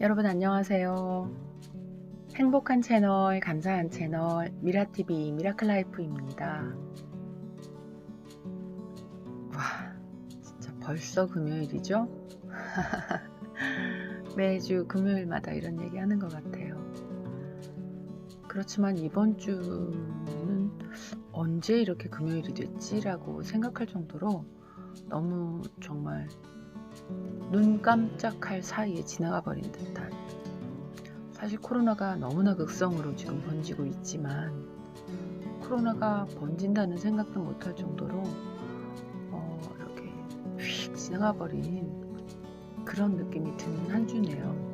여러분 안녕하세요. 행복한 채널, 감사한 채널, 미라TV 미라클라이프입니다. 와, 진짜 벌써 금요일이죠? 매주 금요일마다 이런 얘기 하는 것 같아요. 그렇지만 이번 주는 언제 이렇게 금요일이 됐지라고 생각할 정도로 너무 정말 눈 깜짝할 사이에 지나가 버린 듯한 사실 코로나가 너무나 극성으로 지금 번지고 있지만 코로나가 번진다는 생각도 못할 정도로 어, 이렇게 휙 지나가 버린 그런 느낌이 드는 한 주네요.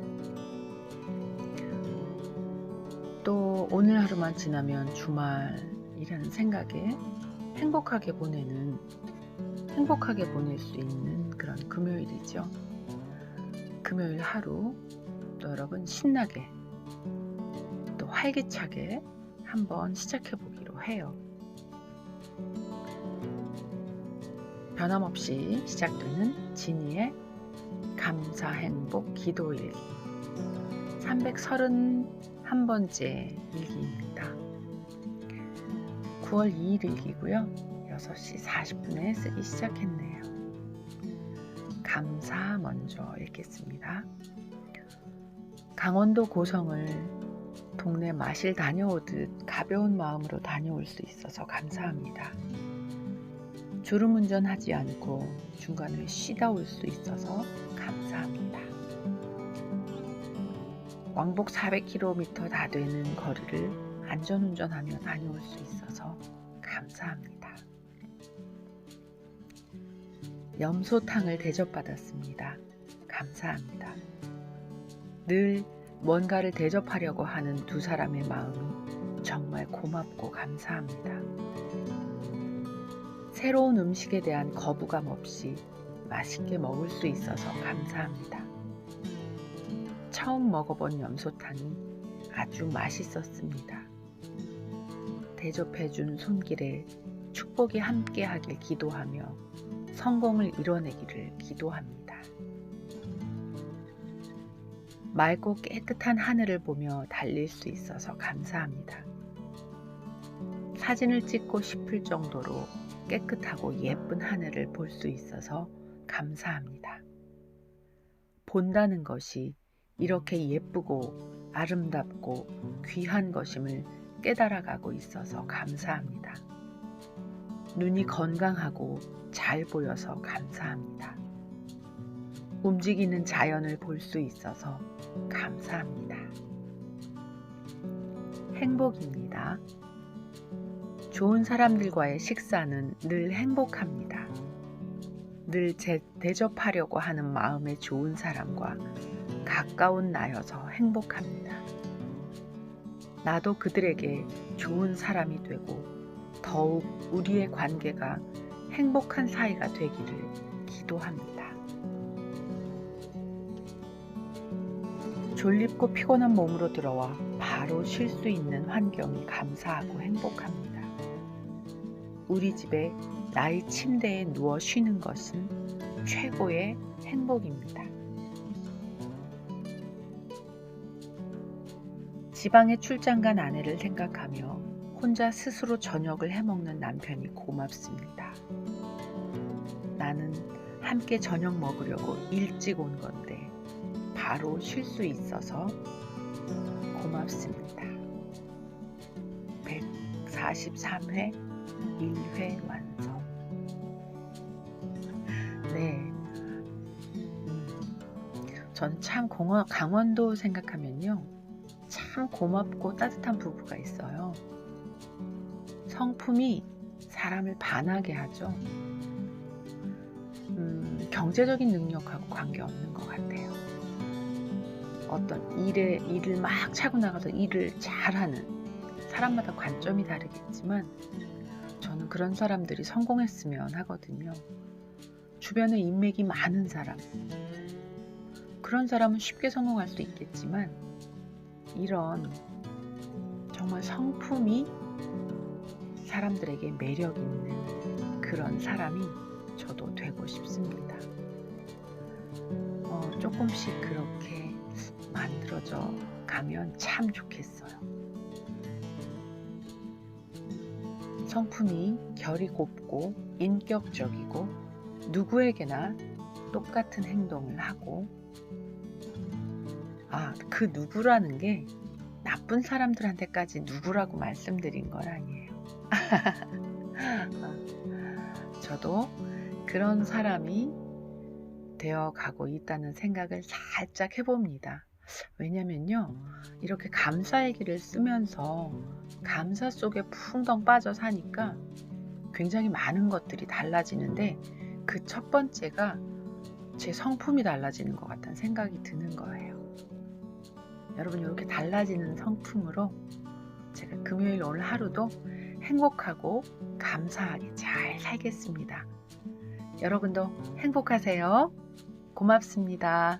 또 오늘 하루만 지나면 주말이라는 생각에 행복하게 보내는 행복하게 보낼 수 있는 그런 금요일이죠. 금요일 하루 또 여러분 신나게 또 활기차게 한번 시작해 보기로 해요. 변함없이 시작되는 진이의 감사 행복 기도 일기 331번째 일기입니다. 9월 2일 일기고요. 6시 40분에 쓰기 시작했네요. 감사 먼저 읽겠습니다. 강원도 고성을 동네 마실 다녀오듯 가벼운 마음으로 다녀올 수 있어서 감사합니다. 졸음운전하지 않고 중간에 쉬다 올 수 있어서 감사합니다. 왕복 400km 다 되는 거리를 안전운전하며 다녀올 수 있어서 감사합니다. 염소탕을 대접받았습니다. 감사합니다. 늘 뭔가를 대접하려고 하는 두 사람의 마음이 정말 고맙고 감사합니다. 새로운 음식에 대한 거부감 없이 맛있게 먹을 수 있어서 감사합니다. 처음 먹어본 염소탕이 아주 맛있었습니다. 대접해준 손길에 축복이 함께하길 기도하며 성공을 이뤄내기를 기도합니다. 맑고 깨끗한 하늘을 보며 달릴 수 있어서 감사합니다. 사진을 찍고 싶을 정도로 깨끗하고 예쁜 하늘을 볼 수 있어서 감사합니다. 본다는 것이 이렇게 예쁘고 아름답고 귀한 것임을 깨달아가고 있어서 감사합니다. 눈이 건강하고 잘 보여서 감사합니다. 움직이는 자연을 볼 수 있어서 감사합니다. 행복입니다. 좋은 사람들과의 식사는 늘 행복합니다. 늘 제, 대접하려고 하는 마음의 좋은 사람과 가까운 나여서 행복합니다. 나도 그들에게 좋은 사람이 되고 더욱 우리의 관계가 행복한 사이가 되기를 기도합니다. 졸립고 피곤한 몸으로 들어와 바로 쉴 수 있는 환경이 감사하고 행복합니다. 우리 집에 나의 침대에 누워 쉬는 것은 최고의 행복입니다. 지방에 출장 간 아내를 생각하며 혼자 스스로 저녁을 해먹는 남편이 고맙습니다. 나는 함께 저녁 먹으려고 일찍 온 건데 바로 쉴 수 있어서 고맙습니다. 143회 1회 완성. 네. 음, 저는 참 강원도 생각하면요. 참 고맙고 따뜻한 부부가 있어요. 성품이 사람을 반하게 하죠. 음, 경제적인 능력하고 관계없는 것 같아요. 어떤 일에 일을 막 차고 나가서 일을 잘하는 사람마다 관점이 다르겠지만 저는 그런 사람들이 성공했으면 하거든요. 주변에 인맥이 많은 사람 그런 사람은 쉽게 성공할 수 있겠지만 이런 정말 성품이 사람들에게 매력 있는 그런 사람이 저도 되고 싶습니다. 어, 조금씩 그렇게 만들어져 가면 참 좋겠어요. 성품이 결이 곱고 인격적이고 누구에게나 똑같은 행동을 하고 아, 그 누구라는 게 나쁜 사람들한테까지 누구라고 말씀드린 건 아니에요. 저도 그런 사람이 되어 가고 있다는 생각을 살짝 해봅니다. 왜냐면요, 이렇게 감사 얘기를 쓰면서 감사 속에 풍덩 빠져 사니까 굉장히 많은 것들이 달라지는데 그 첫 번째가 제 성품이 달라지는 것 같다는 생각이 드는 거예요. 여러분 이렇게 달라지는 성품으로 제가 금요일 오늘 하루도 행복하고 감사하게 잘 살겠습니다. 여러분도 행복하세요. 고맙습니다.